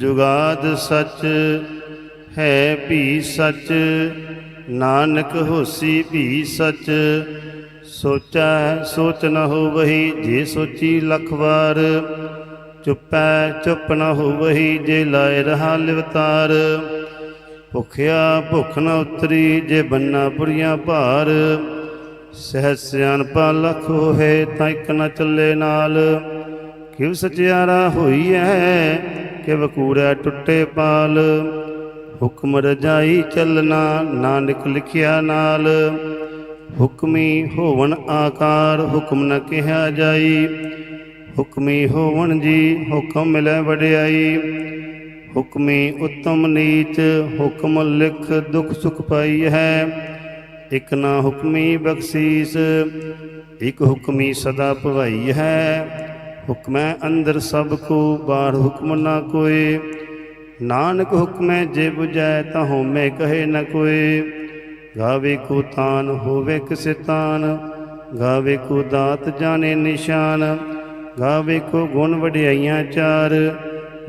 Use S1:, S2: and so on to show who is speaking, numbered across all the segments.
S1: ਜੁਗਾਦ ਸੱਚ ਹੈ ਭੀ ਸੱਚ, ਨਾਨਕ ਹੋਸੀ ਭੀ ਸੱਚ। ਸੋਚੈ ਸੋਚ ਨ ਹੋਵਹੀ ਜੇ ਸੋਚੀ ਲੱਖ ਵਾਰ। ਚੁੱਪੈ ਚੁੱਪ ਨ ਹੋਵਹੀ ਜੇ ਲਾਇ ਰਹਾ ਲਿਵਤਾਰ। ਭੁਖਿਆ ਭੁਖ ਨ ਉਤਰੀ ਜੇ ਬੰਨਾ ਪੁਰੀਆਂ ਭਾਰ। ਸਹਿ ਸਿਆਣਪਾ ਲਖ ਹੋਏ ਤਾਂ ਇੱਕ ਨ ਚੱਲੇ ਨਾਲ। ਕਿਵ ਸਚਿਆਰਾ ਹੋਈ ਹੈ ਕਿ ਵਕੂੜਾ ਟੁੱਟੇ ਪਾਲ। ਹੁਕਮ ਰਜਾਈ ਚੱਲਣਾ ਨਾਨਕ ਲਿਖਿਆ ਨਾਲ। ਹੁਕਮੀ ਹੋਵਣ ਆਕਾਰ ਹੁਕਮ ਨ ਕਿਹਾ ਜਾਈ। ਹੁਕਮੀ ਹੋਵਣ ਜੀ ਹੁਕਮ ਮਿਲੈ ਵਡਿਆਈ। ਹੁਕਮੀ ਉਤਮ ਨੀਚ ਹੁਕਮ ਲਿਖ ਦੁਖ ਸੁਖ ਪਾਈ ਹੈ। ਇਕ ਨਾ ਹੁਕਮੀ ਬਖਸ਼ੀਸ, ਇਕ ਹੁਕਮੀ ਸਦਾ ਭਵਾਈ ਹੈ। ਹੁਕਮੈ ਅੰਦਰ ਸਭ ਕੋ, ਬਾਹਰ ਹੁਕਮ ਨਾ ਕੋਏ। ਨਾਨਕ ਹੁਕਮੈ ਜੇ 부ਜੈ ਤਾਂ ਹੋਮੈ ਕਹੇ ਨ ਕੋਏ। ਗਾਵੇ ਕੋ ਤਾਨ, ਹੋਵੇ ਕਿਸੇ ਤਾਨ। ਗਾਵੇ ਕੋ ਦਾਤ, ਜਾਣੇ ਨਿਸ਼ਾਨ। ਗਾਵੇ ਕੋ ਗੁਣ ਵਡਿਆਈਆਂ ਚਾਰ।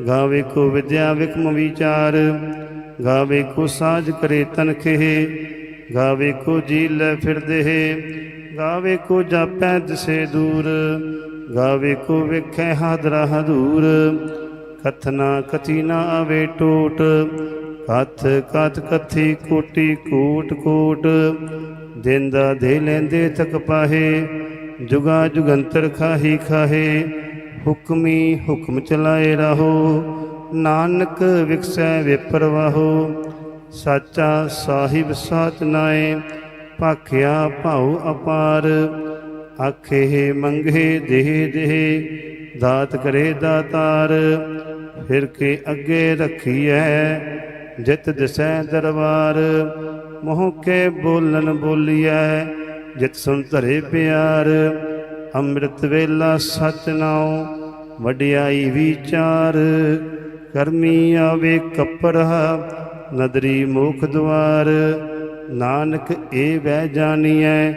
S1: ਗਾਵੇ ਕੋ ਵਿਦਿਆ ਵਿਖਮ ਵਿਚਾਰ। ਗਾਵੇ ਕੋ ਸਾਜ ਕਰੇ ਤਨਖੇ ਗਾਵੇ ਕੋ ਜੀ ਲੈ ਫਿਰਦੇ ਗਾਵੇ ਕੋ ਜਾਪੈ ਦਿਸੇ ਦੂਰ। ਗਾਵੇ ਕੋ ਵੇਖੈ ਹਾਦਰਾ ਹਦੂਰ, ਕਥਨਾ ਕਥੀ ਨਾ ਆਵੇ ਟੋਟ, ਕਥ ਕਥ ਕਥੀ ਕੋਟੀ ਕੋਟ ਕੋਟ, ਦਿੰਦਾ ਦੇ ਲੈਂਦੇ ਤਕ ਪਾਹੇ, ਜੁਗਾ ਜੁਗੰਤਰ ਖਾਹੀ ਖਾਹੇ, ਹੁਕਮੀ ਹੁਕਮ ਚਲਾਏ ਰਹੋ, ਨਾਨਕ ਵਿਕਸੈ ਵਿਪਰਵਾਹੋ, ਸਾਚਾ ਸਾਹਿਬ ਸਾਚ ਨਾਏ, ਭਾਖਿਆ ਭਾਉ ਅਪਾਰ ਆਖੇ ਮੰਗੇ ਦੇਹ ਦੇਹ, ਦਾਤ ਕਰੇ ਦਾਤਾਰ, ਫਿਰ ਕੇ ਅੱਗੇ ਰੱਖੀਐ, ਜਿਤ ਦਿਸੈ ਦਰਬਾਰ। ਮੋਹ ਕੇ ਬੋਲਨ ਬੋਲੀਐ, ਜਿਤ ਸੁਨ ਧਰੇ ਪਿਆਰ। ਅੰਮ੍ਰਿਤ ਵੇਲਾ ਸਚ ਨਾਉ ਵਡਿਆਈ ਵਿਚਾਰ। ਕਰਮੀ ਆਵੇ ਕਪੜਾ, ਨਦਰੀ ਮੋਖ ਦੁਆਰ। ਨਾਨਕ ਏ ਵਹਿ ਜਾਣੀਐ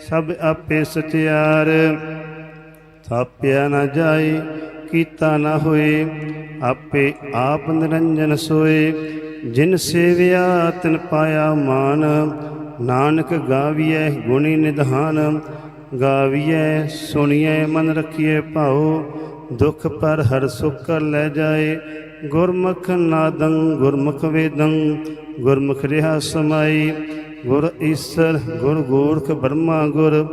S1: ਸਭ ਆਪੇ ਸਚਿਆਰ ਥਾਪਿਆ ਨਾ ਜਾਏ, ਕੀਤਾ ਨਾ ਹੋਏ, ਆਪੇ ਆਪ ਨਿਰੰਜਨ ਸੋਏ। ਜਿਨ ਸੇਵਿਆ, ਤਿਨ ਪਾਇਆ ਮਾਨ। ਨਾਨਕ ਗਾਵੀਐ ਗੁਣੀ ਨਿਧਾਨ। ਗਾਵੀਐ, ਸੁਣੀਐ, ਮਨ ਰਖੀਐ ਭਾਉ। ਦੁਖ ਪਰ ਹਰ ਸੁਖ ਲੈ ਜਾਏ। ਗੁਰਮੁਖ ਨਾਦੰ, ਗੁਰਮੁਖ ਵੇਦੰ। ਗੁਰਮੁਖ ਰਿਹਾ ਸਮਾਈ ਗੁਰ ਈਸਰ, ਗੁਰ ਗੋਰਖ ਬ੍ਰਹਮਾ ਗੁਰ,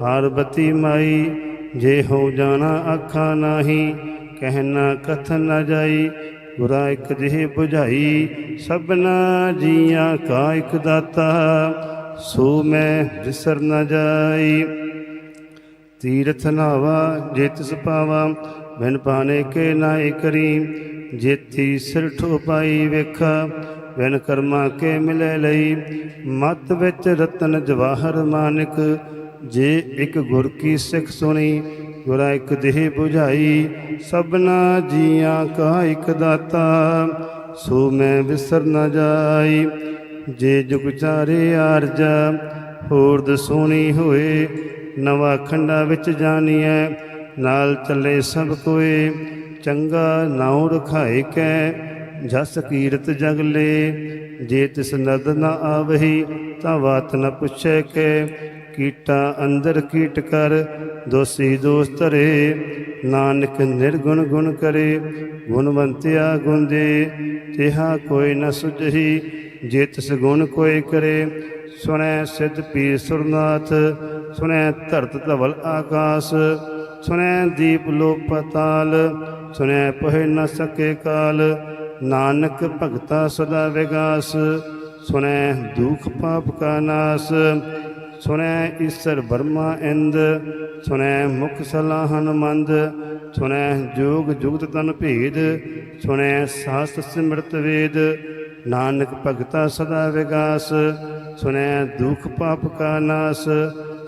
S1: ਪਾਰਬਤੀ ਮਾਈ, ਜੇ ਹੋ ਜਾਣਾ ਆਖਾ ਨਾਹੀ ਕਹਿਣਾ ਕਥਨ ਨਾ ਜਾਈ, ਗੁਰਾ ਇਕ ਜਿਹ 부ਝਾਈ ਸਭਨਾ ਜੀਆਂ ਕਾ ਇਕ ਦਾਤਾ, ਸੋ ਮੈਂ ਵਿਸਰ ਨਾ ਜਾਈ। ਤੀਰਥ ਨਾਵਾ, ਜੇ ਤਿਸ ਪਾਵਾ, ਬਿਨ ਪਾਣੇ ਕੇ ਨਾਇ ਕਰੀ, ਜੇਤੀ ਸਿਰ ਠੋ ਪਾਈ ਵੇਖਾ ਬਿਨ ਕਰਮਾ ਕੇ ਮਿਲੇ ਲਈ, ਮਤ ਵਿੱਚ ਰਤਨ ਜਵਾਹਰ ਮਾਨਕ ਜੇ ਇੱਕ ਗੁਰ ਕੀ ਸਿੱਖ ਸੁਣੀ, ਗੁਰਾ ਇੱਕ ਦੇਹ 부ਝਾਈ ਸਭਨਾ ਜੀਆਂ ਕਾ ਇੱਕ ਦਾਤਾ, ਸੋ ਮੈਂ ਵਿਸਰ ਨਾ ਜਾਈ। ਜੇ ਜੁਗ ਚਾਰੇ ਆਰਜਾ, ਹੋਰ ਦਸੋਣੀ ਹੋਏ, ਨਵਾ ਖੰਡਾ ਵਿੱਚ ਜਾਣੀਐ, ਨਾਲ ਚੱਲੇ ਸਭ ਕੋਏ, ਚੰਗਾ ਨਾਉ ਰਖਾਏ ਕੈ ਜਸ ਕੀਰਤ ਜਗਲੇ, ਜੇ ਤਿਸ ਨਦ ਨ ਆਵਹੀ, ਤਾਂ ਬਾਤ ਨ ਪੁੱਛੈ ਕੇ। ਕੀਟਾ ਅੰਦਰ ਕੀਟ ਕਰ, ਦੋਸੀ ਦੋਸ ਧਰੇ। ਨਾਨਕ ਨਿਰਗੁਣ ਗੁਣ ਕਰੇ, ਗੁਣਵੰਤਿਆ ਗੁਣ ਦੇ। ਤਿਹਾ ਕੋਈ ਨ ਸੁਝਹੀ, ਜੇ ਤਿਸ ਗੁਣ ਕੋਈ ਕਰੇ। ਸੁਣੈ ਸਿੱਧ ਪੀਰ ਸੁਰਨਾਥ, ਸੁਣੈ ਧਰਤ ਧਵਲ ਆਕਾਸ। ਸੁਣੈ ਦੀਪ ਲੋ ਪਤਾਲ ਸੁਣੈ ਪਹਿ ਨ ਸਕੇ ਕਾਲ। ਨਾਨਕ ਭਗਤਾ ਸਦਾ ਵਿਗਾਸ, ਸੁਣੈ ਦੁਖ ਪਾਪ ਕਾ ਨਾਸ, ਸੁਣੈ ਈਸਰ ਬਰਮਾ ਇੰਦ, ਸੁਣੈ ਮੁਖ ਸਲਾਹਨ ਮੰਦ, ਸੁਣੈ ਜੋਗ ਜੁਗਤ ਤਨ ਭੇਦ, ਸੁਣੈ ਸਾਸਤ ਸਿਮਰਤ ਵੇਦ, ਨਾਨਕ ਭਗਤਾ ਸਦਾ ਵਿਗਾਸ, ਸੁਣੈ ਦੁਖ ਪਾਪ ਕਾ ਨਾਸ,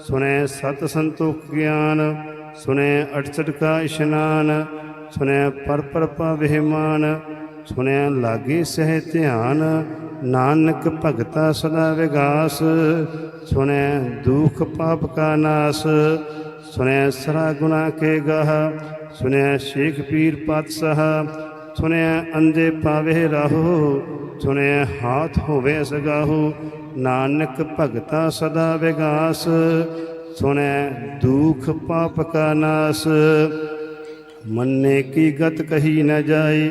S1: ਸੁਣੈ ਸਤ ਸੰਤੋਖ ਗਿਆਨ, ਸੁਣੈ 68 ਕਾ ਇਸ਼ਨਾਨ, ਸੁਣੈ ਪਰ ਪਵਹਿਮਾਨ ਸੁਣਿਆ ਲਾਗੇ ਸਹਿ ਧਿਆਨ, ਨਾਨਕ ਭਗਤਾ ਸਦਾ ਵਿਗਾਸ। ਸੁਣੈ ਦੁਖ ਪਾਪ ਕਾ ਨਾਸ। ਸੁਣੈ ਸਰਾ ਗੁਨਾ ਕੇ ਗਾਹ। ਸੁਣਿਆ ਸ਼ੇਖ ਪੀਰ ਪਾਤਸ਼ਾਹ। ਸੁਣਿਆ ਅੰਦੇ ਪਾਵੇ ਰਾਹੋ। ਸੁਣਿਆ ਹਾਥ ਹੋਵੇ ਸਗਾਹੋ ਨਾਨਕ ਭਗਤਾ ਸਦਾ ਵਿਗਾਸ। ਸੁਣੈ ਦੁਖ ਪਾਪ ਕਾ ਨਾਸ। ਮੰਨੇ ਕੀ ਗਤ ਕਹੀ ਨ ਜਾਏ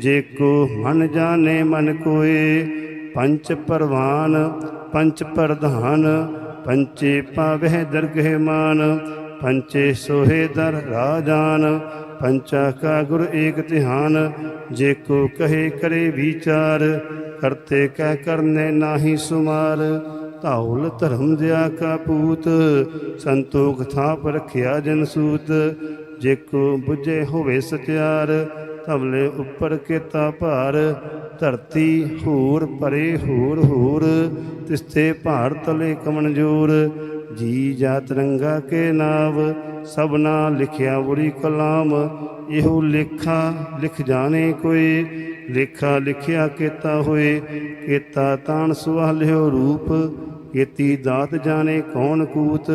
S1: ਜੇ ਕੋ ਮਨ ਜਾਣੇ ਮਨ ਕੋਏ, ਪੰਚ ਪਰਵਾਨ, ਪੰਚ ਪ੍ਰਧਾਨ, ਪੰਚੇ ਪਾਵਹਿ ਦਰਗਹਿ ਮਾਨ, ਪੰਚੇ ਸੋਹੇ ਦਰ ਰਾਜਾਨ, ਪੰਚਾ ਕਾ ਗੁਰ ਏਕ ਧਿਆਨ, ਜੇ ਕੋ ਕਹੇ ਕਰੇ ਵਿਚਾਰ, ਕਰਤੇ ਕਹਿ ਕਰਨੇ ਨਾਹੀ ਸੁਮਾਰ, ਧੌਲ ਧਰਮ ਦਿਆ ਕਾ ਪੂਤ, ਸੰਤੋਖ ਥਾਪ ਰਖਿਆ ਜਨ ਸੂਤ, ਜੇ ਕੋ 부ਝੇ ਹੋਵੇ ਸਤਿਆਰ ਤਬਲੇ ਉੱਪਰ ਕੀਤਾ ਭਾਰ, ਧਰਤੀ ਹੂਰ ਪਰੇ ਹੂਰ ਹੂਰ, ਤਿਸਤੇ ਭਾਰ ਤਲੇ ਕਮਨਜੂਰ ਜੀ ਜਾ ਤਿਰੰਗਾ ਕੇ ਨਾਵ ਸਭਨਾ ਲਿਖਿਆ ਬੁਰੀ ਕਲਾਮ, ਇਹੋ ਲੇਖਾ ਲਿਖ ਜਾਣੇ ਕੋਈ, ਲੇਖਾ ਲਿਖਿਆ ਕੀਤਾ ਹੋਏ, ਕੀਤਾ ਤਾਣ ਸੁਹਾਲਿਓ ਰੂਪ, ਕੀਤੀ ਦਾਤ ਜਾਣੇ ਕੌਣ ਕੂਤ,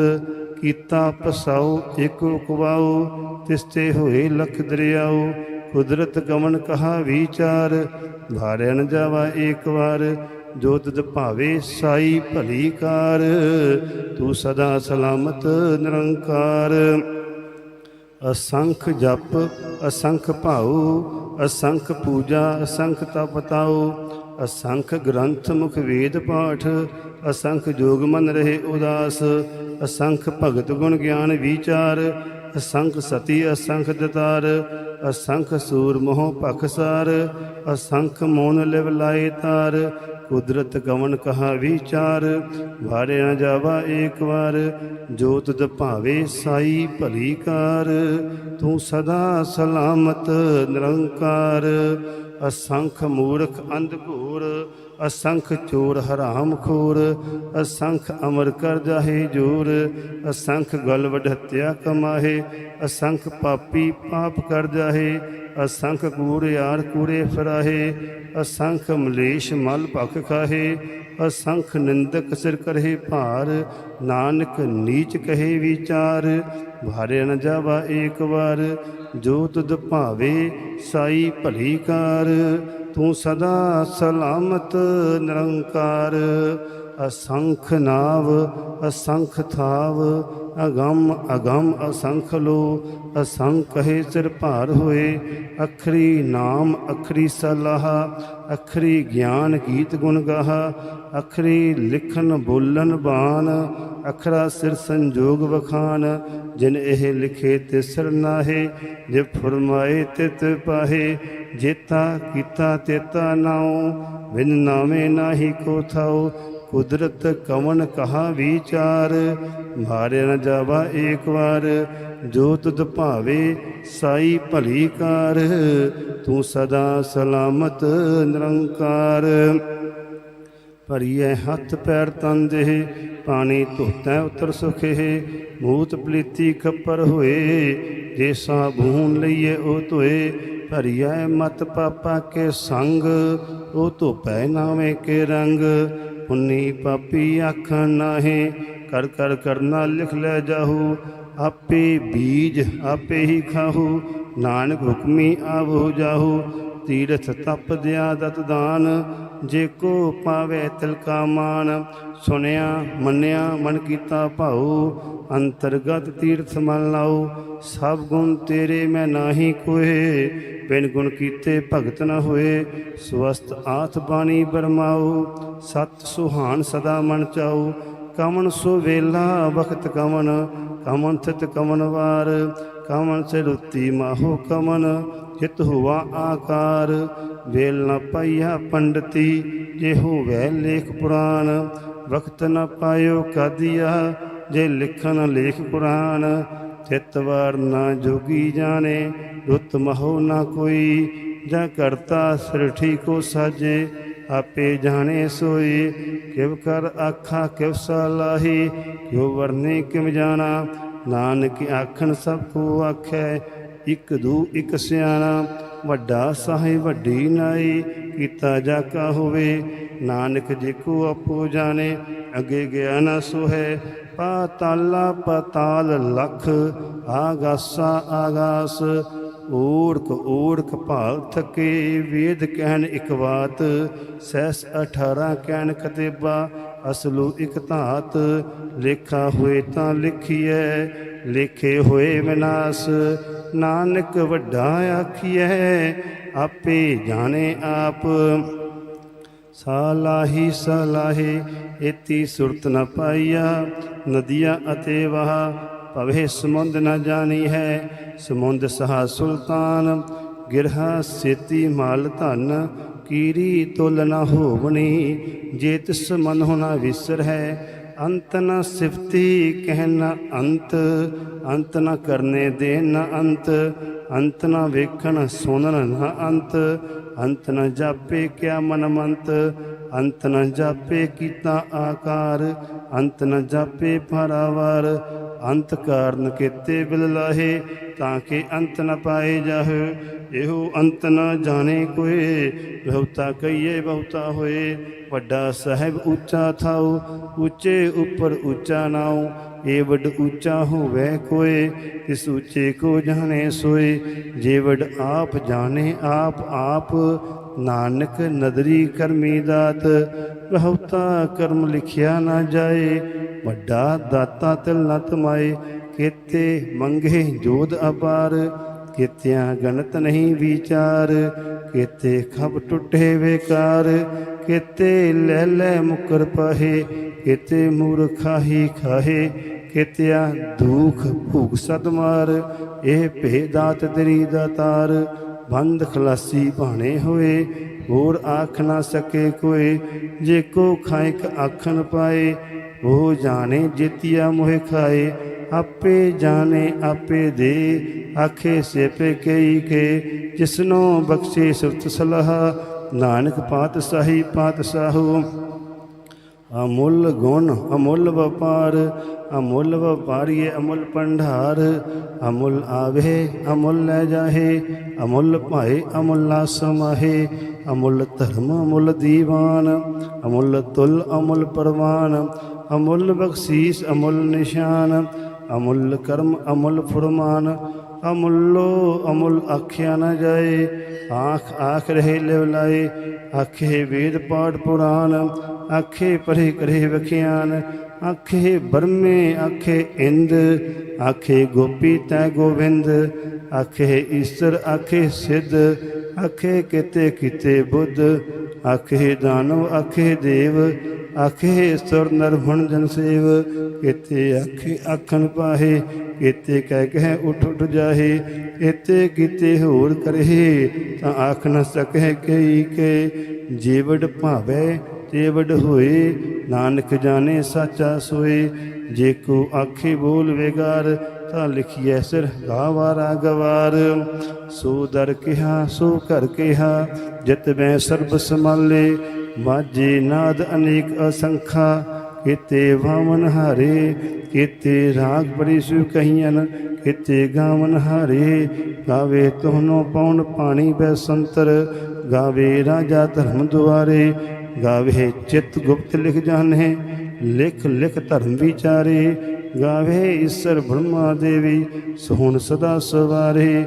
S1: ਕੀਤਾ ਪਸਾਉ ਇੱਕ ਉਕਵਾਉ ਤਿਸਤੇ ਹੋਏ ਲਖ ਦਰਿਆਉ ਕੁਦਰਤ ਗਮਨ ਕਹਾ ਵਿਚਾਰ ਭਾਰਿਆ ਨ ਜਾਵਾ ਏਕ ਵਾਰ, ਜੋ ਤਦ ਭਾਵੇ ਸਾਈ ਭਲੀ ਕਾਰ, ਤੂੰ ਸਦਾ ਸਲਾਮਤ ਨਿਰੰਕਾਰ। ਅਸੰਖ ਜਪ, ਅਸੰਖ ਭਾਉ, ਅਸੰਖ ਪੂਜਾ, ਅਸੰਖ ਤਪ ਤਾਉ, ਅਸੰਖ ਗ੍ਰੰਥ ਮੁਖ ਵੇਦ ਪਾਠ, ਅਸੰਖ ਜੋਗ ਮਨ ਰਹੇ ਉਦਾਸ, ਅਸੰਖ ਭਗਤ ਗੁਣ ਗਿਆਨ ਵਿਚਾਰ ਅਸੰਖ ਸਤੀ, ਅਸੰਖ ਦਤਾਰ ਅਸੰਖ ਸੂਰ ਮੋਹ ਪਖਸਾਰ ਅਸੰਖ ਮੋਨ ਲਿਵ ਲਾਏ ਤਾਰ, ਕੁਦਰਤ ਗਵਨ ਕਹਾ ਵਿਚਾਰ ਭਾਰੇ ਨ ਜਾਵਾ ਏਕ ਵਾਰ ਜੋ ਤੁਧ ਭਾਵੇ ਸਾਈ ਭਲੀ ਕਾਰ, ਤੂੰ ਸਦਾ ਸਲਾਮਤ ਨਿਰੰਕਾਰ, ਅਸੰਖ ਮੂਰਖ ਅੰਧ ਘੂਰ ਅਸੰਖ ਚੋਰ ਹਰਾਮ ਖੋਰ, ਅਸੰਖ ਅਮਰ ਕਰ ਜਾਹੇ ਜੋਰ, ਅਸੰਖ ਗਲ ਵਢਤਿਆ ਕਮਾਹੇ, ਅਸੰਖ ਪਾਪੀ ਪਾਪ ਕਰ ਜਾਹੇ, ਅਸੰਖ ਕੂੜ ਯਾਰ ਕੂੜੇ ਫਰਾਹੇ, ਅਸੰਖ ਮਲੇਸ਼ ਮਲ ਭਖ ਖਾਹੇ, ਅਸੰਖ ਨਿੰਦਕ ਸਿਰ ਕਰਹੇ ਭਾਰ, ਨਾਨਕ ਨੀਚ ਕਹੇ ਵਿਚਾਰ, ਭਾਰੇ ਨ ਜਾਵਾ ਏਕ ਵਾਰ, ਜੋ ਤੁਧ ਭਾਵੇ ਸਾਈ ਭਲੀ ਕਾਰ। ਤੂੰ ਸਦਾ ਸਲਾਮਤ, ਨਿਰੰਕਾਰ, ਅਸੰਖ ਨਾਵ, ਅਸੰਖ ਥਾਵ, ਅਗੰਮ ਅਗੰਮ ਅਸੰਖ ਲੋ, ਅਸੰਖ ਹੈ ਸਿਰ ਭਾਰ ਹੋਏ, ਅਖਰੀ ਨਾਮ, ਅਖਰੀ ਸਲਾਹ, ਅਖਰੀ ਗਿਆਨ ਗੀਤ ਗੁਣ ਗਾਹ, ਅਖਰੀ ਲਿਖਨ ਬੋਲਨ ਬਾਣ, ਅਖਰਾ ਸਿਰ ਸੰਜੋਗ ਵਖਾਨ, ਜਿਨ ਇਹ ਲਿਖੇ ਤੇ ਸਿਰ ਨਾਹੇ, ਜੇ ਫਰਮਾਏ ਤਿਤ ਪਾਹੇ ਜੇਤਾ ਕੀਤਾ ਤੇਤਾ ਨਾਉ, ਬਿਨ ਨਾਮੇ ਨਾਹੀ ਕੋ ਥਾਉ, ਕੁਦਰਤ ਕਵਨ ਕਹਾ ਵਿਚਾਰ, ਮਾਰੇ ਨ ਜਾਵਾ ਏਕ ਵਾਰ, ਜੋ ਤੁਧ ਭਾਵੇ ਸਾਈ ਭਲੀ ਕਾਰ, ਤੂੰ ਸਦਾ ਸਲਾਮਤ ਨਿਰੰਕਾਰ। ਭਰੀਏ ਹੱਥ ਪੈਰ ਤਨ ਦੇਹ, ਪਾਣੀ ਧੋਤੈ ਉਤਰ ਸੁਖੇ ਮੂਤ ਪਲੀਤੀ ਖੱਪਰ ਹੋਏ, ਜੇ ਸਾਬੂਨ ਲਈਏ ਉਹ ਧੋਏ ਭਰੀਐ ਮਤ ਪਾਪਾ ਕੇ ਸੰਗ, ਉਹ ਧੋਪੈ ਨਾਵੇਂ ਕੇ ਰੰਗ। ਪੁੰਨੀ ਪਾਪੀ ਆਖਣ ਨਾਹੀ, ਕਰ ਕਰ ਕਰਨਾ ਲਿਖ ਲੈ ਜਾਹੂ। ਆਪੇ ਬੀਜ ਆਪੇ ਹੀ ਖਾਹੂ, ਨਾਨਕ ਹੁਕਮੀ ਆਵੋ ਜਾਹੂ। ਤੀਰਥ ਤਪ ਦਿਆ ਦਤ ਦਾਨ, ਜੇ ਕੋ ਪਾਵੇ ਤਿਲਕਾ ਮਾਨ ਸੁਨਿਆ ਮੰਨਿਆ, ਮਨ ਕੀਤਾ ਭਾਉ, ਅੰਤਰਗਤ ਤੀਰਥ ਮਨ ਲਾਉ। ਸਭ ਗੁਣ ਤੇਰੇ ਮੈਂ ਨਾਹੀ ਕੋਏ ਬਿਨ ਗੁਣ ਕੀਤੇ ਭਗਤ ਨ ਹੋਏ। ਸਵਸਤ ਆਤ ਬਾਣੀ ਬਰਮਾਉ, ਸਤ ਸੁਹਾਨ ਸਦਾ ਮਨ ਚਾਉ। ਕਮਨ ਸੁ ਵੇਲਾ, ਵਖਤ ਕਮਨ ਕਮਨ ਥਿਤ ਕਮਨ ਵਾਰ। ਕਮਨ ਸੇ ਰੁੱਤੀ ਮਾਹੋ ਕਮਨ ਚਿਤ ਹੁਆ ਆਕਾਰ। ਵੇਲ ਨ ਪਈਆ ਪੰਡਤੀ, ਜੇ ਹੋਵੇ ਲੇਖ ਪੁਰਾਨ ਵਕਤ ਨ ਪਾਇਓ ਕਾਦੀਆ, ਜੇ ਲਿਖਨ ਲੇਖ ਕੁਰਾਨ। ਚਿਤ ਵਾਰ ਨਾ ਜੋਗੀ ਜਾਣੇ, ਰੁੱਤ ਮਹੋ ਨਾ ਕੋਈ। ਜਾਂ ਕਰਤਾ ਸ੍ਰਿਠੀ ਕੋ ਸਾਜੇ, ਆਪੇ ਜਾਣੇ ਸੋਈ। ਕਿਵ ਕਰ ਆਖਾ ਕਿਵ ਸਲਾਹੀ, ਕਿਉ ਵਰਨੇ ਕਿਮ ਜਾਣਾ। ਨਾਨਕ ਆਖਣ ਸਭ ਕੋ ਆਖੈ, ਇਕ ਦੂ ਇਕ ਸਿਆਣਾ, ਵੱਡਾ ਸਾਹਿਬ ਵੱਡੀ ਨਾਈ, ਕੀਤਾ ਜਾ ਕਾ ਹੋਵੇ, ਨਾਨਕ ਜੇ ਕੋ ਆਪੋ ਜਾਣੇ, ਅਗੇ ਗਿਆ ਨਾ ਸੋਹੈ, ਪਾਤਾਲਾ ਪਤਾਲ ਲਖ, ਆਗਾਸਾ ਆਗਾਸ ਊੜਕ ਊੜਕ ਭਾਲ ਥਕੇ, ਵੇਦ ਕਹਿਣ ਇਕ ਬਾਤ ਸੈਸ 18 ਕਹਿਣ ਕਤੇਬਾ ਅਸਲੂ ਇਕ ਧਾਤ, ਲੇਖਾ ਹੋਏ ਤਾਂ ਲਿਖੀਐ, ਲੇਖੇ ਹੋਏ ਵਿਨਾਸ਼, ਨਾਨਕ ਵੱਡਾ ਆਖੀਐ, ਆਪੇ ਜਾਣੇ ਆਪ। ਸਾਲਾਹੀ ਸਲਾਹੇ ਇਤੀ ਸੁਰਤ ਨ ਪਾਈਆ, ਨਦੀਆਂ ਅਤੇ ਵਾਹ ਭਵੇ ਸਮੁੰਦ ਨ ਜਾਣੀ ਹੈ, ਸਮੁੰਦ ਸਹਾ ਸੁਲਤਾਨ, ਗਿਰਹਾ ਸੇਤੀ ਮਾਲ ਧਨ, ਕੀਰੀ ਤੁਲ ਨ ਹੋਵਣੀ, ਜੇ ਤਿਸ ਮਨ ਹੋਣਾ ਵਿਸਰ ਹੈ, ਅੰਤ ਨ ਸਿਫਤੀ ਕਹਿ ਨ ਅੰਤ ਅੰਤ ਨ ਕਰਨੇ ਦੇ ਨ ਅੰਤ ਅੰਤ ਨ ਵੇਖਣ ਸੁਣਨ ਨ ਅੰਤ ਅੰਤ ਨ ਜਾਪੇ ਕਿਆ ਮਨ ਮੰਤ, ਅੰਤ ਨ ਜਾਪੇ ਕੀਤਾ ਆਕਾਰ, ਅੰਤ ਨ ਜਾਪੇ ਫਰਾਵਾਰ ਅੰਤ ਕਾਰਨ ਕੀਤੇ ਬਿਲ ਲਾਹੇ, ਤਾਂ ਕਿ ਅੰਤ ਨ ਪਾਏ ਜਾਹੇ। ਇਹੋ ਅੰਤ ਨ ਜਾਣੇ ਕੋਏ, ਬਹੁਤਾ ਕਹੀਏ ਬਹੁਤਾ ਹੋਏ। ਵੱਡਾ ਸਾਹਿਬ ਉੱਚਾ ਥਾਉ, ਉੱਚੇ ਉੱਪਰ ਉੱਚਾ ਨਾਉ। ਏ ਵੱਡ ਉੱਚਾ ਹੋਵੇ ਕੋਏ ਇਸ ਉੱਚੇ ਕੋ ਜਾਣੇ ਸੋਏ। ਜੇ ਵੱਡ ਆਪ ਜਾਣੇ ਆਪ ਆਪ, ਨਾਨਕ ਨਦਰੀ ਕਰਮੀ ਦਾਤ। ਬਹੁਤਾ ਕਰਮ ਲਿਖਿਆ ਨਾ ਜਾਏ ਵੱਡਾ ਦਾਤਾ ਤਿਲ ਨ ਤਮਾਏ ਕੀਤੇ ਮੰਗੇ ਜੋਧ ਅਪਾਰ, ਕੀਤਿਆਂ ਗਣਤ ਨਹੀਂ ਵਿਚਾਰ, ਕੀਤੇ ਖਬ ਟੁੱਟੇ ਵੇਕਾਰ, ਕੀਤੇ ਲੈ ਲੈ ਮੁਕਰ ਪਹੇ, ਕੀਤੇ ਮੂਰਖਾਹੀ ਖਾਹੇ, ਕੀਤਿਆਂ ਦੁਖ ਭੂਖ ਸਦ ਮਾਰ, ਇਹ ਭੇਦਾਤ ਤੇਰੀ ਦਾਤਾਰ ਬੰਦ ਖਲਾਸੀ ਭਾਣੇ ਹੋਏ, ਹੋਰ ਆਖ ਨਾ ਸਕੇ ਕੋਈ, ਜੇ ਕੋ ਖਾਇਕ ਆਖਣ ਪਾਏ ਉਹ ਜਾਣੇ ਜਿਤਿਆ ਮੋਹਿ ਖਾਏ, ਆਪੇ ਜਾਣੇ ਆਪੇ ਦੇ। ਆਖੇ ਸੇਪੇ ਕਈ ਕੇ, ਜਿਸਨੋ ਬਖਸ਼ੇ ਸੁਤ ਸਲਾਹ, ਨਾਨਕ ਪਾਤਸ਼ਾਹੀ ਪਾਤਸ਼ਾਹੂ। ਅਮੁੱਲ ਗੁਣ, ਅਮੁੱਲ ਵਪਾਰ, ਅਮੁੱਲ ਵਪਾਰੀਏ ਅਮੁੱਲ ਭੰਡਾਰ। ਅਮੁੱਲ ਆਵੇ, ਅਮੁੱਲ ਲੈ ਜਾਹੇ, ਅਮੁੱਲ ਭਾਏ ਅਮੁੱਲ ਅਮੁੱਲਾ ਸਮਾਹੇ। ਅਮੁੱਲ ਧਰਮ ਅਮੁੱਲ ਦੀਵਾਨ, ਅਮੁੱਲ ਤੁਲ ਅਮੁੱਲ ਪਰਵਾਨ। ਅਮੁੱਲ ਬਖਸ਼ੀਸ, ਅਮੁੱਲ ਨਿਸ਼ਾਨ, ਅਮੁੱਲ ਕਰਮ, ਅਮੁੱਲ ਫੁਰਮਾਨ। ਅਮੁੱਲੋ, ਅਮੁੱਲ ਆਖਿਆ ਨਾ ਜਾਏ, ਆਖ ਆਖ ਰਹੇ ਲਿਵਲਾਏ ਆਖੇ ਵੇਦ ਪਾਠ ਪੁਰਾਨ, ਆਖੇ ਪਰੇ ਕਰੇ ਵਖਿਆਨ। ਆਖੇ, ਬਰਮੇ, ਆਖੇ, ਇੰਦ, ਆਖੇ, ਗੋਪੀ ਤੈ ਗੋਵਿੰਦ, ਆਖੇ, ਈਸ਼ਰ, ਆਖੇ, ਸਿੱਧ, ਆਖੇ, ਕਿਤੇ ਕਿਤੇ ਬੁੱਧ, ਆਖੇ, ਦਾਨਵ, ਆਖੇ, ਦੇਵ, ਆਖੇ, ਸੁਰ, ਨਰ ਭਣ ਜਨ, ਸੇਵ, ਕਿਤੇ ਆਖੇ, ਆਖਣ ਪਾਹੇ, ਕਿਤੇ ਕਹਿ ਕਹਿ ਉਠ ਉਠ ਜਾਹੇ ਕਿਤੇ ਕਿਤੇ ਹੋਰ ਕਰੇ, ਤਾਂ ਆਖ ਨ ਸਕੈ ਕਈ ਕੇ, ਜੀਵੜ ਭਾਵੇ ਤੇਵੜ ਹੋਏ, ਨਾਨਕ ਜਾਣੇ ਸਾਚਾ ਸੋਏ। ਜੇ ਕੋ ਆਖੇ ਬੋਲ ਵੇਗਾਰ, ਤਾਂ ਲਿਖੀਐ ਸਿਰ ਗਾਵਾਰਾ ਗਵਾਰ ਸੋ ਦਰ ਕਿਹਾ, ਸੋ ਘਰ ਕਿਹਾ, ਜਿਤ ਮੈਂ ਸਰਬ ਸਮਾਲੇ ਮਾਝੇ ਨਾਦ ਅਨੇਕ ਅਸੰਖਾ, ਕਿਤੇ ਵਾਮਨ ਹਾਰੇ, ਕਿਤੇ ਰਾਗ ਬੜੀ ਸੁ ਕਹੀਆਂ ਕਿਤੇ ਗਾਵਨ ਹਾਰੇ। ਗਾਵੇ ਤੋਹਨੋ ਪਉਣ ਪਾਣੀ ਬੈਸੰਤਰ ਗਾਵੇ ਰਾਜਾ ਧਰਮ ਦੁਆਰੇ। ਗਾਵੇ, ਚਿਤ ਗੁਪਤ ਲਿਖ ਜਾਣੇ, ਲਿਖ ਲਿਖ ਧਰਮ ਵਿਚਾਰੇ। ਗਾਵੇ, ਈਸ਼ਰ ਬ੍ਰਹਮਾ ਦੇਵੀ, ਸੋਹਣ ਸਦਾ ਸਵਾਰੇ।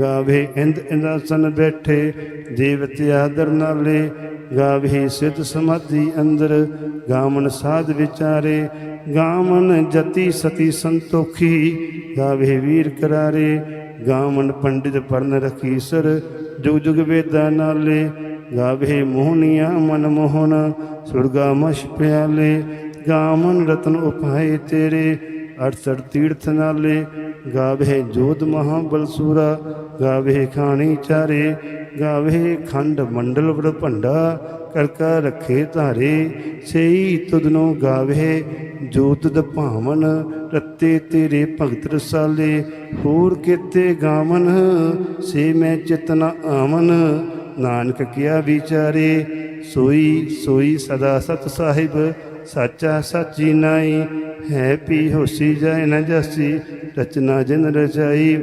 S1: ਗਾਵੇ, ਇੰਦ ਇੰਦਾਸਨ ਬੈਠੇ, ਦੇਵਤੇ ਆਦਰ ਨਾਲੇ। ਗਾਵੇ, ਸਿੱਧ ਸਮਾਧੀ ਅੰਦਰ, ਗਾਮਨ ਸਾਧ ਵਿਚਾਰੇ। ਗਾਮਨ ਜਤੀ ਸਤੀ ਸੰਤੋਖੀ, ਗਾਵੇ ਵੀਰ ਕਰਾਰੇ। ਗਾਮਨ ਪੰਡਿਤ ਪਰਨ ਰਖੀਸਰ ਜੁਗ ਜੁਗ ਵੇਦਾਂ ਨਾਲੇ। ਗਾਵੇ ਮੋਹਨੀਆਂ ਮਨ ਮੋਹਨ, ਸੁਰਗਾ ਮਸ਼ ਪਿਆਲੇ, ਗਾਮਨ ਰਤਨ ਉਪਾਏ ਤੇਰੇ, ਅੜਸੜ ਤੀਰਥ ਨਾਲੇ, ਗਾਵੇ ਜੋਧ ਮਹਾ ਬਲਸੂਰਾ ਗਾਵੇ ਖਾਣੀ ਚਾਰੇ, ਗਾਵੇ ਖੰਡ ਮੰਡਲ ਵੜ ਭੰਡਾ ਕਰ ਕਰ ਰੱਖੇ ਧਾਰੇ, ਸਈ ਤੁਧਨੋ ਗਾਵੇ ਜੋਤ ਦ ਭਾਵਨ, ਰੱਤੇ ਤੇਰੇ ਭਗਤ ਰਸਾਲੇ, ਹੋਰ ਕੀਤੇ ਗਾਵਨ, ਸੇ ਮੈਂ ਚਿਤਨਾ ਆਵਨ ਨਾਨਕ ਕਿਆ ਵਿਚਾਰੇ, ਸੋਈ ਸੋਈ ਸਦਾ ਸਤ ਸਾਹਿਬ, ਸਾਚਾ ਸਾਚੀ ਨਾਈ, ਹੈ ਪੀ ਹੋਸੀ ਜੈ ਨ ਜਸੀ, ਰਚਨਾ ਜਨ ਰਚਾਈ।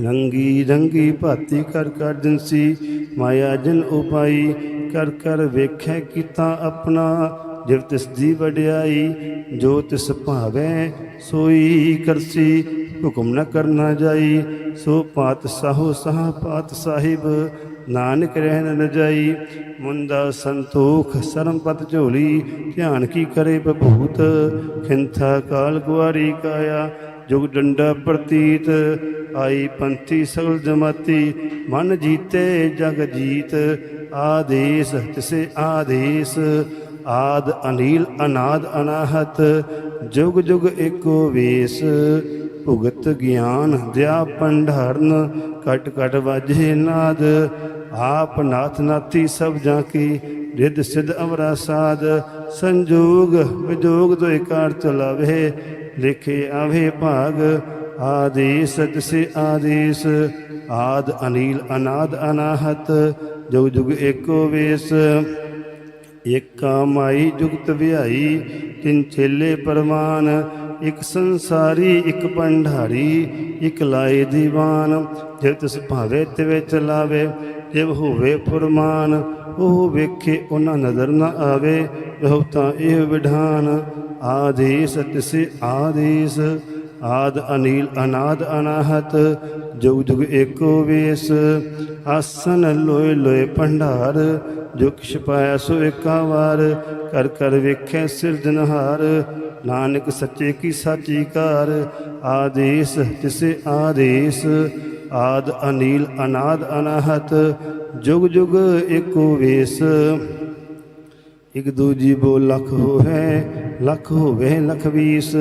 S1: ਰੰਗੀ ਰੰਗੀ ਭਾਤੀ ਕਰ ਕਰ ਦਿਨਸੀ ਮਾਇਆ ਜਨ ਉਪਾਈ, ਕਰ ਕਰ ਵੇਖੈ ਕੀਤਾ ਆਪਣਾ। ਜਿਵ ਤਿਸ ਦੀ ਵਡਿਆਈ, ਜੋ ਤਿਸ ਭਾਵੈ, ਸੋਈ ਕਰਸੀ, ਹੁਕਮ ਨ ਕਰਨਾ ਜਾਈ। ਸੋ ਪਾਤ ਸਾਹੋ ਸਾਹ ਪਾਤ ਸਾਹਿਬ ਨਾਨਕ ਰਹਿਣ ਨ ਮੁੰਦਾ ਸੰਤੋਖ, ਸਰਮਪਤ ਝੋਲੀ, ਧਿਆਨ ਕੀ ਕਰੇ ਬਭੂਤ? ਖਿੰਥਾ ਕਾਲ ਗੁਆਰੀ ਕਾਇਆ, ਜੁਗ ਡੰਡਾ ਪ੍ਰਤੀਤ, ਆਈ ਪੰਥੀ ਸਗਲ ਜਮਾਤੀ, ਮਨ ਜੀਤੇ ਜਗ ਜੀਤ, ਆਦੇਸ ਤਿਸੇ ਆਦੇਸ, ਆਦ ਅਨੀਲ ਅਨਾਦ ਅਨਾਹਤ, ਜੁਗ ਜੁਗ ਏਕੋ ਵੇਸ, ਭੁਗਤ ਗਿਆਨ ਦਿਆ ਪੰਡਾਰਨ, ਕਟ ਕਟ ਵਾਜੇ ਨਾਦ ਆਪ ਨਾਥ ਨਾਤੀ ਸਭ ਜਾਂ ਕੀ, ਰਿੱਧ ਸਿਧ ਅਵਰਾ ਸਾਧ, ਸੰਜੋਗ ਵਿਜੋਗ ਦੋਇ ਕਾਰ ਚਲਾਵੇ ਲਿਖੇ ਆਵੇ ਭਾਗ, ਆਦੇਸ ਤਿਸੇ ਆਦੇਸ, ਆਦ ਅਨੀਲ ਅਨਾਦ ਅਨਾਹਤ, ਜੁਗ ਜੁਗ ਏਕੋ ਵੇਸ ਏਕਾ ਮਾਈ ਜੁਗਤ ਵਿਹਾਈ, ਤਿਨ ਛੇਲੇ ਪਰਮਾਨ ਇਕ ਸੰਸਾਰੀ, ਇਕ ਭੰਡਾਰੀ ਇਕ ਲਾਏ ਦੀਵਾਨ, ਜੇ ਤਿਸ ਭਾਵੇ ਤਿਵੇ ਚਲਾਵੇ ਜਿਵ ਹੋਵੇ ਫੁਰਮਾਨ, ਉਹ ਵੇਖੇ ਉਹਨਾਂ ਨਜ਼ਰ ਨਾ ਆਵੇ, ਰਹੋ ਤਾਂ ਇਹ ਵਿਧਾਨ। ਆਦੇਸ ਤਿਸੇ ਆਦੇਸ, ਆਦ ਅਨੀਲ ਅਨਾਦ ਅਨਾਹਤ ਜੁਗ ਜੁਗ ਏਕੋ ਵੇਸ। ਆਸਨ ਲੋਏ ਲੋਏ ਭੰਡਾਰ ਜੁਗ ਛਪਾਇਆ ਪਾਇਆ ਸੋ ਏਕਾ ਵਾਰ। ਕਰ ਕਰ ਵੇਖੈ ਸਿਰਜਨਹਾਰ ਨਾਨਕ ਸੱਚੇ ਕੀ ਸਾਚੀ ਕਾਰ। ਆਦੇਸ ਤਿਸੇ ਆਦੇਸ ਆਦ ਅਨੀਲ ਅਨਾਦ ਅਨਾਹਤ, ਜੁਗ ਜੁਗ ਏਕੋ ਵੇਸ। ਇਕ ਦੂਜੀ ਬੋ ਲਖ ਹੋਵੇ ਲਖ ਹੋਵੇ ਲਖ ਵੀਸ।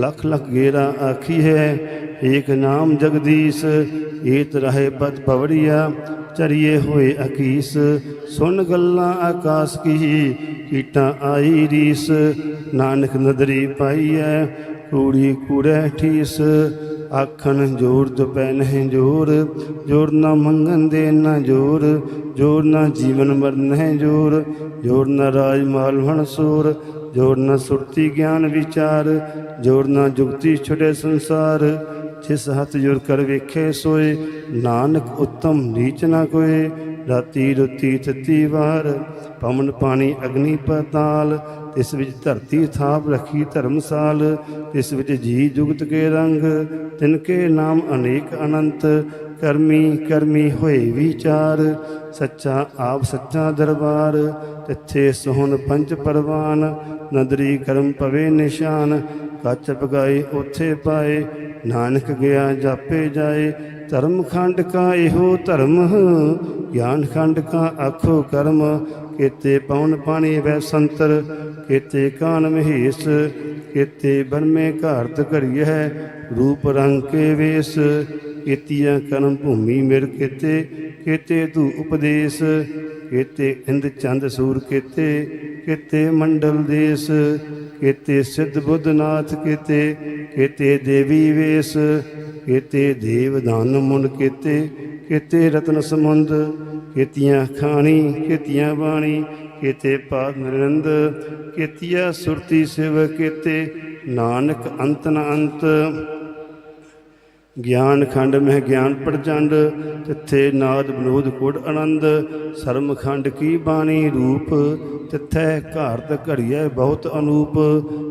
S1: ਲਖ ਲਖ ਗੇਰਾ ਆਖੀ ਹੈ, ਏਕ ਨਾਮ ਜਗਦੀਸ਼। ਏਤ ਰਹੇ ਪਦ ਪਵੜੀਆ, ਚਰੀਏ ਹੋਏ ਅਕੀਸ। ਸੁਨ ਗੱਲਾਂ ਆਕਾਸ ਕੀ, ਕੀਟਾਂ ਆਈ ਰੀਸ। ਨਾਨਕ ਨਦਰੀ ਪਾਈਐ ਕੂੜੀ ਕੂੜੈ ਠੀਸ। ਆਖਣ ਜੋਰ ਦੁਪੈ ਨਹੀਂ ਜੋਰ ਜੋਰ ਨਾ ਮੰਗਨ ਦੇ ਨਾ ਜੋਰ ਜੋਰ ਨਾ ਜੀਵਨ ਮਰਨ ਹੈ ਜੋਰ ਜੋਰ ਨਾ ਰਾਜ ਮਾਲ ਹਣ ਸੂਰ, ਜੋਰ ਨਾ ਸੁਰਤੀ ਗਿਆਨ ਵਿਚਾਰ, ਜੋਰ ਨਾ ਜੁਗਤੀ ਛੁਟੇ ਸੰਸਾਰ, ਜਿਸ ਹੱਥ ਜੁਰ ਕਰ ਵੇਖੇ ਸੋਏ, ਨਾਨਕ ਉਤਮ ਨੀਚ ਨਾ ਕੋਏ ਰਾਤੀ ਰੁਤੀ ਤਤੀ ਵਾਰ, ਪਵਨ ਪਾਣੀ ਅਗਨੀ ਪਤਾਲ ਇਸ ਵਿੱਚ ਧਰਤੀ ਥਾਪ ਰੱਖੀ ਧਰਮਸਾਲ ਇਸ ਵਿੱਚ ਜੀ ਜੁਗਤ ਕੇ ਰੰਗ, ਤਿਨ ਕੇ ਨਾਮ ਅਨੇਕ ਅਨੰਤ, ਕਰਮੀ ਕਰਮੀ ਹੋਏ ਵਿਚਾਰ, ਸੱਚਾ ਆਪ ਸੱਚਾ ਦਰਬਾਰ, ਤਿੱਥੇ ਸੋਹਣ ਪੰਜ ਪਰਵਾਨ, ਨਦਰੀ ਕਰਮ ਪਵੇ ਨਿਸ਼ਾਨ, ਕੱਚ ਪਗਾਈ ਉਥੇ ਪਾਏ ਨਾਨਕ ਗਿਆ ਜਾਪੇ ਜਾਏ, ਧਰਮ ਖੰਡ ਕਾ ਇਹੋ ਧਰਮ, ਗਿਆਨ ਖੰਡ ਕਾ ਆਖੋ ਕਰਮ, ਕੀਤੇ ਪਉਨ ਪਾਣੀ ਵੈ ਸੰਤਰ, ਕੀਤੇ ਕਾਨ ਮਹੇਸ਼, ਕੀਤੇ ਬਰਮੇ ਘਾਰਤ ਘੜੀਐ, ਰੂਪ ਰੰਗ ਕੇ ਵੇਸ, ਕੀਤੀਆਂ ਕਰਮ ਭੂਮੀ ਮਿਰ ਕੀਤੇ ਕੀਤੇ ਤੂ ਉਪਦੇਸ਼, ਕੀਤੇ ਇੰਦ ਚੰਦ ਸੂਰ ਕੀਤੇ ਕੀਤੇ ਮੰਡਲ ਦੇਸ, ਕੀਤੇ ਸਿੱਧ ਬੁੱਧਨਾਥ ਕੀਤੇ ਕੀਤੇ ਦੇਵੀ ਵੇਸ, ਕੀਤੇ ਦੇਵ ਦਾਨ ਮੁਨ ਕੀਤੇ ਕੀਤੇ ਰਤਨ ਸਮੁੰਦ ਕੀਤੀਆਂ ਖਾਣੀ, ਕੀਤੀਆਂ ਬਾਣੀ, ਕੀਤੇ ਪਾਦ ਨਿਰੰਦ, ਕੀਤੀਆ ਸੁਰਤੀ ਸਿਵ ਕੀਤੇ, ਨਾਨਕ ਅੰਤ ਨ ਅੰਤ। ਗਿਆਨ ਖੰਡ ਮਹਿ ਗਿਆਨ ਪ੍ਰਚੰਡ, ਤਿੱਥੇ ਨਾਦ ਬਨੋਦ ਕੋਟ ਆਨੰਦ। ਸਰਮ ਖੰਡ ਕੀ ਬਾਣੀ ਰੂਪ, ਤਿੱਥੇ ਘਾਰਤ ਘੜੀਐ ਬਹੁਤ ਅਨੂਪ।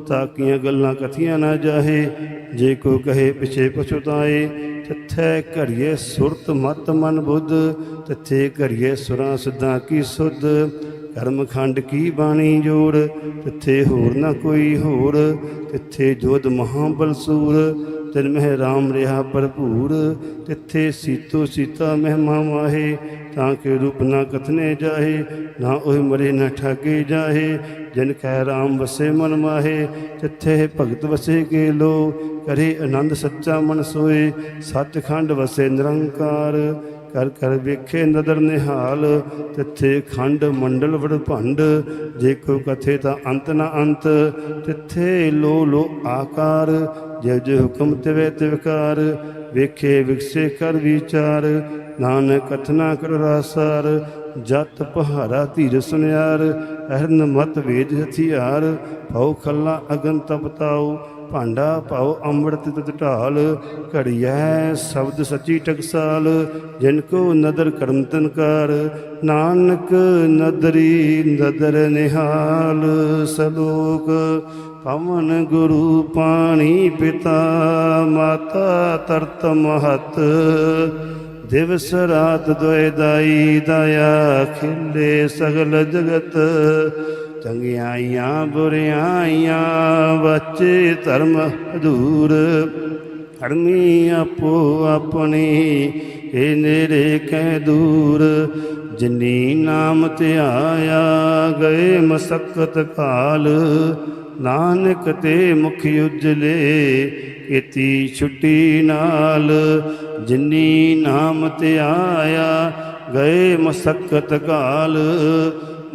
S1: ਤਾਕੀਆਂ ਗੱਲਾਂ ਕਥੀਆਂ ਨਾ ਜਾਹੇ, ਜੇ ਕੋ ਕਹੇ ਪਿਛੇ ਪਛੁਤਾਏ ਤਿੱਥੇ ਘੜੀਏ ਸੁਰਤ ਮਤ ਮਨ ਬੁੱਧ, ਤਿੱਥੇ ਘੜੀਏ ਸੁਰਾਂ ਸਿੱਧਾਂ ਕੀ ਸੁਧ। ਕਰਮ ਖੰਡ ਕੀ ਬਾਣੀ ਜੋੜ, ਤਿੱਥੇ ਹੋਰ ਨਾ ਕੋਈ ਹੋਰ, ਤਿੱਥੇ ਜੋਧ ਮਹਾਬਲ ਸੂਰ। ਤਿਨ ਮਹਿ ਰਾਮ ਰਿਹਾ ਭਰਪੂਰ, ਤਿੱਥੇ ਸੀਤੋ ਸੀਤਾ ਮਹਿਮਾ ਮਾਹੇ, ਤਾਂ ਕਿ ਰੂਪ ਨਾ ਕਥਨੇ ਜਾਹੇ, ਨਾ ਉਹ ਮਰੇ ਨਾ ਠਾਗੇ ਜਾਹੇ, ਜਿਨ ਕੈ ਰਾਮ ਵਸੇ ਮਨ ਮਾਹੇ, ਤਿੱਥੇ ਭਗਤ ਵਸੇ ਕੇ ਲੋ ਕਰੇ ਆਨੰਦ ਸੱਚਾ ਮਨ ਸੋਏ ਸੱਚਖੰਡ ਵਸੇ ਨਿਰੰਕਾਰ, ਕਰ ਕਰ ਵੇਖੇ ਨਦਰ ਨਿਹਾਲ, ਤਿੱਥੇ ਖੰਡ ਮੰਡਲ ਵੜ ਭੰਡ, ਜੇ ਕੋ ਕਥੇ ਤਾਂ ਅੰਤ ਨਾ ਅੰਤ, ਤਿੱਥੇ ਲੋ ਲੋ ਆਕਾਰ ਜੇ ਜੇ ਹੁਕਮ ਤਿਵੇ ਤਿਵਕਾਰ ਵੇਖੇ ਵਿਕਸੇ ਕਰ ਵਿਚਾਰ, ਨਾਨਕ ਕਥਨਾ ਕਰ ਰਾਸਾਰ, ਜਤ ਪਹਾਰਾ ਧੀਰ ਸੁਨਿਆਰ, ਅਹਰਨ ਮਤ ਵੇਦ ਹਥਿਆਰ, ਭਉ ਖੱਲਾ ਅਗਨ ਤਪਤਾਉ ਭਾਂਡਾ ਭਾਉ ਅੰਮ੍ਰਿਤ ਤਿਤ ਢਾਲ ਘੜੀਐ, ਸ਼ਬਦ ਸੱਚੀ ਟਕਸਾਲ, ਜਿਨ ਕੋ ਨਦਰ ਕਰਮ ਤਨਕਾਰ, ਨਾਨਕ ਨਦਰੀ ਨਦਰ ਨਿਹਾਲ, ਸਲੋਕ ਪਵਨ ਗੁਰੂ ਪਾਣੀ ਪਿਤਾ, ਮਾਤਾ ਤਰਤ ਮਹਤ, ਦਿਵਸ ਰਾਤ ਦੁਇ ਦਾਈ ਦਇਆ ਖਿਲੇ ਸਗਲ ਜਗਤ ਚੰਗਿਆਈਆਂ ਬੁਰਿਆਈਆਂ ਬੱਚੇ ਧਰਮ ਹਦੂਰ ਹਰਮੀ ਆਪੋ ਆਪਣੀ, ਏ ਨੇਰੇ ਕੈ ਦੂਰ। ਜਿਨੀ ਨਾਮ ਤੇ ਆਇਆ, ਗਏ ਮਸਕਤ ਕਾਲ। ਨਾਨਕ ਤੇ ਮੁਖ ਉਜਲੇ, ਕੀਤੀ ਛੁੱਟੀ ਨਾਲ। ਜਿਨੀ ਨਾਮ ਤੇ ਆਇਆ, ਗਏ ਮਸਕਤ ਕਾਲ।